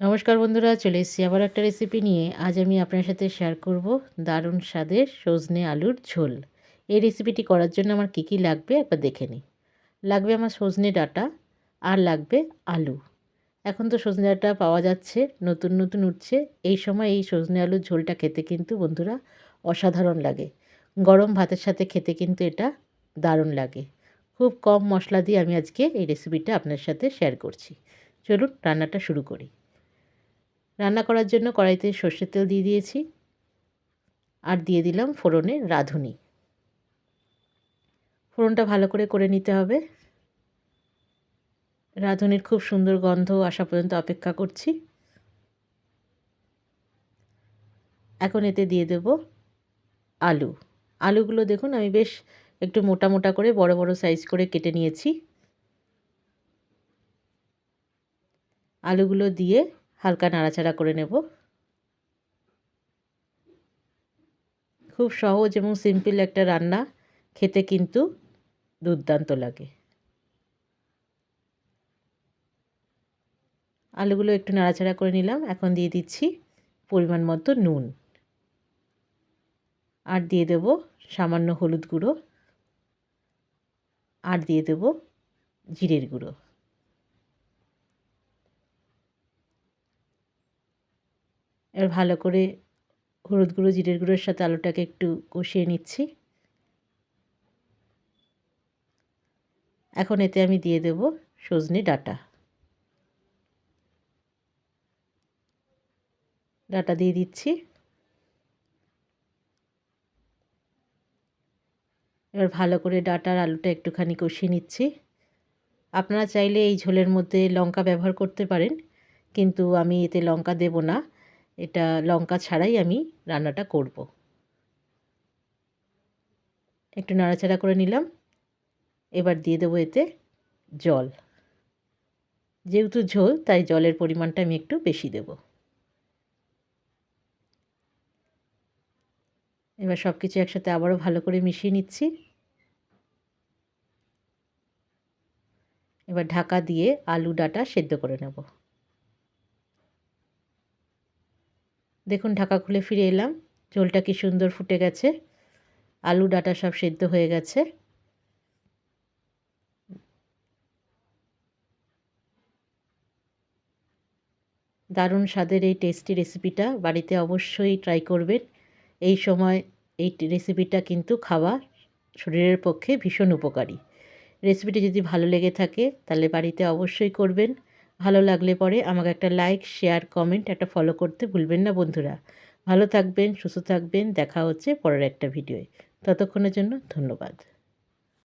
নমস্কার বন্ধুরা, চলে এসেছি আবার একটা রেসিপি নিয়ে। আজ আমি আপনার সাথে শেয়ার করব দারুণ স্বাদের সজনে আলুর ঝোল। এই রেসিপিটি করার জন্য আমার কী কী লাগবে একবার দেখে নিই। লাগবে আমার সজনে ডাটা আর লাগবে আলু। এখন তো সজনে ডাঁটা পাওয়া যাচ্ছে, নতুন নতুন উঠছে। এই সময় এই সজনে আলুর ঝোলটা খেতে কিন্তু বন্ধুরা অসাধারণ লাগে। গরম ভাতের সাথে খেতে কিন্তু এটা দারুণ লাগে। খুব কম মশলা দিয়ে আমি আজকে এই রেসিপিটা আপনার সাথে শেয়ার করছি। চলুন রান্নাটা শুরু করি। রান্না করার জন্য কড়াইতে সর্ষের তেল দিয়ে দিয়েছি। আর দিয়ে দিলাম ফোড়নে রাঁধুনি। ফোড়নটা ভালো করে করে নিতে হবে। রাঁধুনির খুব সুন্দর গন্ধ আসা পর্যন্ত অপেক্ষা করছি। এখন এতে দিয়ে দেব আলু। আলুগুলো দেখুন, আমি বেশ একটু মোটা মোটা করে বড় বড় সাইজ করে কেটে নিয়েছি। আলুগুলো দিয়ে হালকা নাড়াচাড়া করে নেব। খুব সহজ এবং সিম্পল একটা রান্না, খেতে কিন্তু দুর্দান্ত লাগে। আলুগুলো একটু নাড়াচাড়া করে নিলাম, এখন দিয়ে দিচ্ছি পরিমাণ মতো নুন। আর দিয়ে দেব সামান্য হলুদ গুঁড়ো। আর দিয়ে দেব জিরের গুঁড়ো। এবার ভালো করে হলুদ গুঁড়ো, জিরের গুঁড়োর সাথে আলুটাকে একটু কষিয়ে নিচ্ছি। এখন এতে আমি দিয়ে দেব সজনে ডাটা। ডাটা দিয়ে দিচ্ছি। এবার ভালো করে ডাটার আলুটা একটুখানি কষিয়ে নিচ্ছি। আপনারা চাইলে এই ঝোলের মধ্যে লঙ্কা ব্যবহার করতে পারেন, কিন্তু আমি এতে লঙ্কা দেব না। এটা লঙ্কা ছাড়াই আমি রান্নাটা করব। একটু নাড়াচাড়া করে নিলাম। এবার দিয়ে দেবো এতে জল। যেহেতু ঝোল, তাই জলের পরিমাণটা আমি একটু বেশি দেব। এবার সব কিছু একসাথে আবারও ভালো করে মিশিয়ে নিচ্ছি। এবার ঢাকা দিয়ে আলু ডাটা সেদ্ধ করে নেব। দেখুন ঢাকা খুলে ফিরে এলাম। ঝোলটা কি সুন্দর ফুটে গেছে। আলু, ডাটা সব সেদ্ধ হয়ে গেছে। দারুণ স্বাদের এই টেস্টি রেসিপিটা বাড়িতে অবশ্যই ট্রাই করবেন। এই সময় এই রেসিপিটা কিন্তু খাওয়া শরীরের পক্ষে ভীষণ উপকারী। রেসিপিটি যদি ভালো লেগে থাকে তাহলে বাড়িতে অবশ্যই করবেন। ভালো লাগলে পরে আমাকে একটা লাইক শেয়ার কমেন্ট একটা ফলো করতে ভুলবেন না বন্ধুরা। ভালো থাকবেন, সুস্থ থাকবেন, দেখা হচ্ছে পরের একটা ভিডিওয়ে ততক্ষণের জন্য ধন্যবাদ।